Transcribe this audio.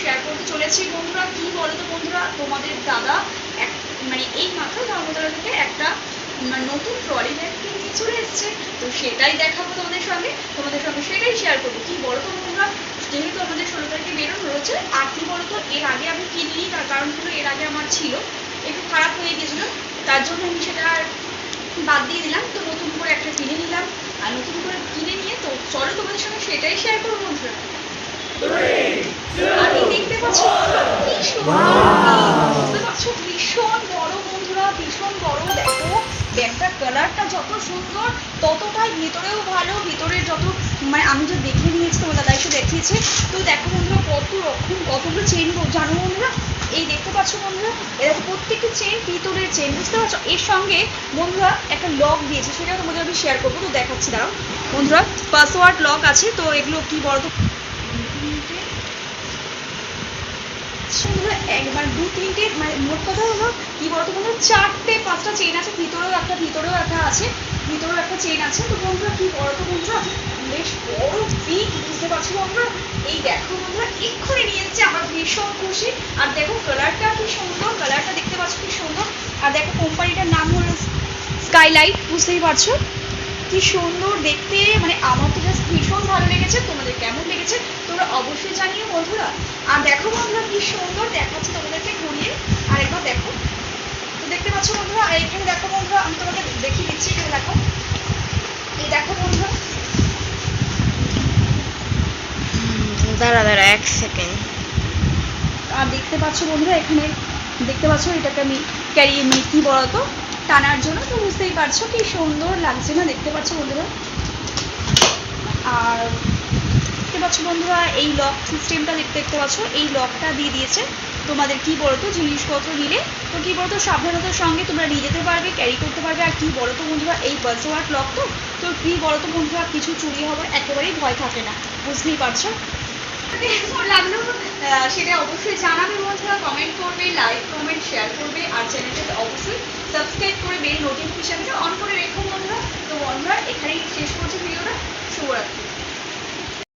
Share করতে চলেছি। বন্ধুরা, কি বলতো বন্ধুরা? তোমাদের দাদা এক মানে এই মাত্র ধর্মতলা থেকে একটা মানে নতুন ট্রলি ব্যাগ কিনে নিয়ে চলে এসেছে। তো সেটাই দেখাবো তোমাদের সঙ্গে। তোমাদের সঙ্গে সেটাই শেয়ার করব। কি বলতো বন্ধুরা? যেহেতু আমাদের ষোলো তারিখে বেরোনো রয়েছে, আর কি বলতো, এর আগে আমি কিনিনি, তার কারণ হলো এর আগে আমার ছিল। একটু খারাপ হয়ে গেছিল, তার জন্য আমি সেটা আর বাদ দিয়ে দিলাম। তো নতুন করে একটা কিনে নিলাম। আর নতুন করে কিনে নিয়ে তো চলো তোমাদের সঙ্গে সেটাই শেয়ার করব বন্ধুরা আমি দেখতে পাচ্ছি কি সুন্দর বুঝতে পারছ ভীষণ বড় বন্ধুরা ভীষণ বড়, দেখো ব্যাগটার কালারটা যত সুন্দর, ততটাই ভিতরেও ভালো, ভিতরের যত মানে আমি যে দেখে নিয়েছি তোমার দাদা এসে দেখিয়েছে। তো দেখো বন্ধুরা, কত রকম, কতগুলো চেন জানো বন্ধুরা? এই দেখতে পাচ্ছ বন্ধুরা এরা প্রত্যেকটা চেন পিতলের চেন বুঝতে পারছ? এর সঙ্গে বন্ধুরা একটা লক দিয়েছে সেটা তোমাদের আমি শেয়ার করব, তো দেখাচ্ছি, দাঁড়াও। বন্ধুরা পাসওয়ার্ড লক আছে, তো এগুলো কি বলতো বন্ধুরা, একবার দু তিনটে মোট কথা হলো, কি বলতো বন্ধুরা চারটে পাঁচটা চেন আছে, ভিতরেও একটা ভিতরেও একটা আছে, ভিতরেও একটা চেন আছে। তো বন্ধুরা, কি বলতো বন্ধুরা? বেশ বড় বিগ বুঝতে পারছ বন্ধুরা? এই দেখো বন্ধুরা, এক্ষুনি নিয়ে এসেছে আমার ভীষণ খুশি। আর দেখো কালারটা কি সুন্দর কালারটা দেখতে পাচ্ছ কি সুন্দর। আর দেখো কোম্পানিটার নাম হলো স্কাইলাইট বুঝতেই পারছ? কি সুন্দর দেখতে মানে আমার তো জাস্ট ভীষণ ভালো লেগেছে তোমাদের কেমন লেগেছে তোমরা অবশ্যই জানিও বন্ধুরা আর দেখো বন্ধুরা কি সুন্দর দেখাচ্ছে তোমাদেরকে ঘুরিয়ে আর একবার দেখো তো দেখতে পাচ্ছ বন্ধুরা আর এখানে দেখো বন্ধুরা আমি তোমাকে দেখিয়ে দিচ্ছি এখানে দেখো এই দেখো বন্ধুরা দাঁড়া দাঁড়া, এক সেকেন্ড আর দেখতে পাচ্ছ বন্ধুরা, এখানে দেখতে পাচ্ছ, এটাকে আমি ক্যারি মানে কি বলতো? টানার জন্য তো বুঝতেই পারছ কি সুন্দর লাগছে না? দেখতে পাচ্ছ বন্ধুরা? আর দেখতে পাচ্ছ বন্ধুরা, এই লক সিস্টেমটা দেখতে দেখতে পাচ্ছ, এই লকটা দিয়ে দিয়েছে। তোমাদের কি বলতো, জিনিসপত্র নিলে? তো কি বলতো, সাবধানতার সঙ্গে তোমরা নিয়ে যেতে পারবে ক্যারি করতে পারবে। আর কি বলতো বন্ধুরা, এই পাসওয়ার্ড লক তো? তো কি বলতো বন্ধুরা, কিছু চুরি হওয়ার একেবারেই ভয় থাকে না। বুঝতেই পারছ? কেমন লাগল? সেটা অবশ্যই জানাবে বন্ধুরা কমেন্ট করবে লাইক কমেন্ট শেয়ার করবে, আর চ্যানেলটাকে অবশ্যই সাবস্ক্রাইব করে বেল নোটিফিকেশনটা অন করে রেখো বন্ধুরা। তো বন্ধুরা, এখানেই শেষ করছি ভিডিওটা শুভরাত্রি।